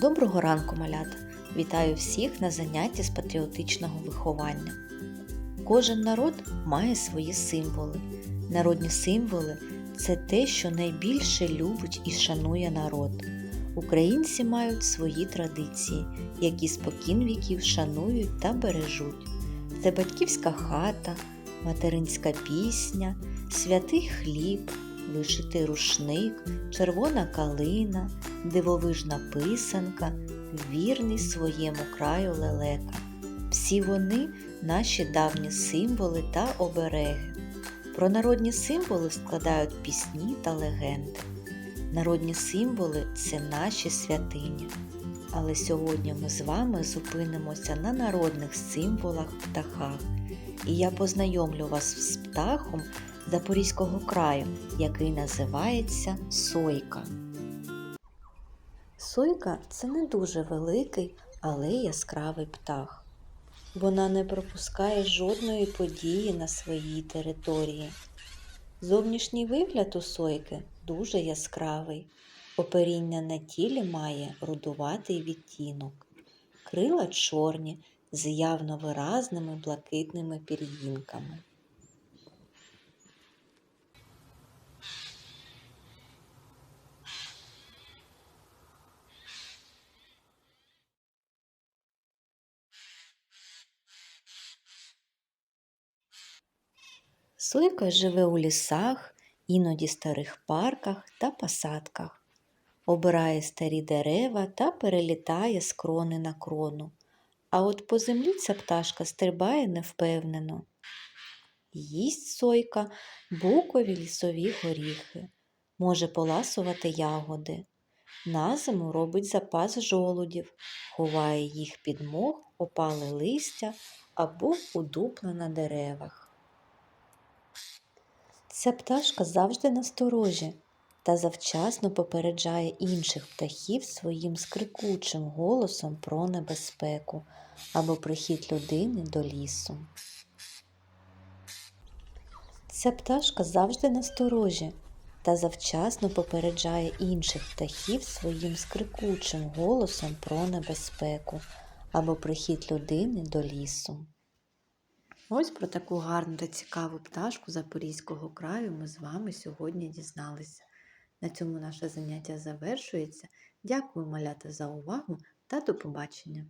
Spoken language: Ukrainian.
Доброго ранку, малята! Вітаю всіх на занятті з патріотичного виховання. Кожен народ має свої символи. Народні символи це те, що найбільше любить і шанує народ. Українці мають свої традиції, які спокін віків шанують та бережуть. Це батьківська хата, материнська пісня, святий хліб, вишитий рушник, червона калина, дивовижна писанка, вірний своєму краю лелека. Всі вони наші давні символи та обереги. Про народні символи складають пісні та легенди. Народні символи це наші святині. Але сьогодні ми з вами зупинимося на народних символах птахах. І я познайомлю вас з птахом Запорізького краю, який називається сойка. Сойка це не дуже великий, але яскравий птах. Вона не пропускає жодної події на своїй території. Зовнішній вигляд у сойки дуже яскравий. Оперіння на тілі має рудуватий відтінок. Крила чорні з явно виразними блакитними пір'їнками. Сойка живе у лісах, іноді старих парках та посадках. Обирає старі дерева та перелітає з крони на крону. А от по землі ця пташка стрибає невпевнено. Їсть сойка букові лісові горіхи, може поласувати ягоди. На зиму робить запас жолудів, ховає їх під мох, опале листя або у дупла на деревах. Ця пташка завжди насторожі та завчасно попереджає інших птахів своїм скрикучим голосом про небезпеку або прихід людини до лісу. Ця пташка завжди насторожі та завчасно попереджає інших птахів своїм скрикучим голосом про небезпеку або прихід людини до лісу. Ось про таку гарну та цікаву пташку Запорізького краю ми з вами сьогодні дізналися. На цьому наше заняття завершується. Дякую, малята, за увагу та до побачення!